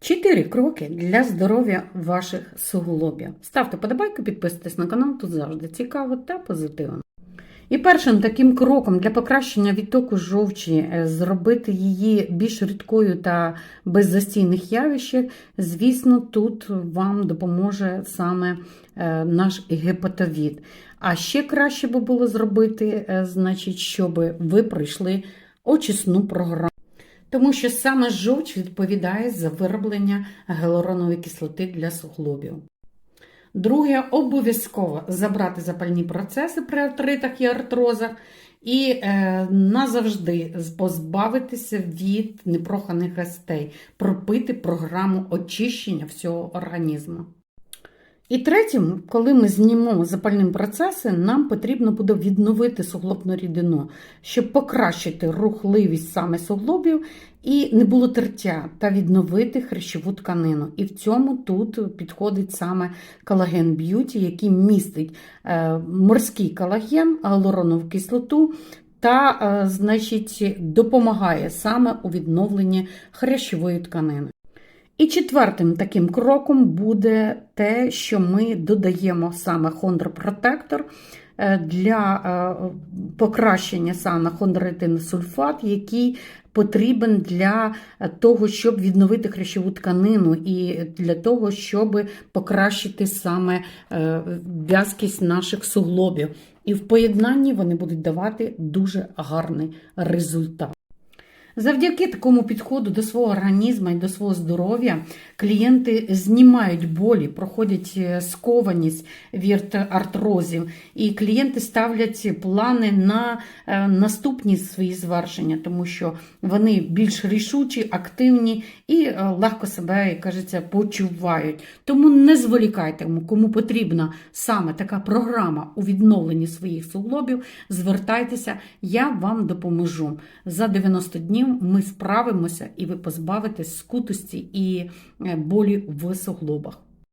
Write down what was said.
Чотири кроки для здоров'я ваших суглобів. Ставте подобайку, підписуйтесь на канал, тут завжди цікаво та позитивно. І першим таким кроком для покращення відтоку жовчі, е, зробити її більш рідкою та без застійних явищ, звісно, тут вам допоможе саме е, наш гепатовід. А ще краще би було зробити, е, значить, щоб ви пройшли очисну програму. Тому що саме жовч відповідає за вироблення гіалуронової кислоти для суглобів. Друге, обов'язково забрати запальні процеси при артритах і артрозах і е, назавжди позбавитися від непроханих гостей, пропити програму очищення всього організму. І третім, коли ми знімемо запальні процеси, нам потрібно буде відновити суглобну рідину, щоб покращити рухливість саме суглобів і не було тертя, та відновити хрящову тканину. І в цьому тут підходить саме колаген б'юті, який містить е, морський колаген, галуронову кислоту. Та, е, значить, допомагає саме у відновленні хрящової тканини. І четвертим таким кроком буде те, що ми додаємо саме хондропротектор е, для е, покращення саме хондроетиносульфат, який потрібен для того, щоб відновити хрящову тканину, і для того, щоб покращити саме е, в'язкість наших суглобів. І в поєднанні вони будуть давати дуже гарний результат. Завдяки такому підходу до свого організму і до свого здоров'я клієнти знімають болі, проходять е, скованість від артрозів, і клієнти ставлять плани на е, наступні свої звершення, тому що вони більш рішучі, активні і е, легко себе, як кажеться, почувають. Тому не зволікайте, кому потрібна саме така програма у відновленні своїх суглобів. Звертайтеся, я вам допоможу за 90 днів ми справимося і ви позбавитесь скутості і болі в суглобах.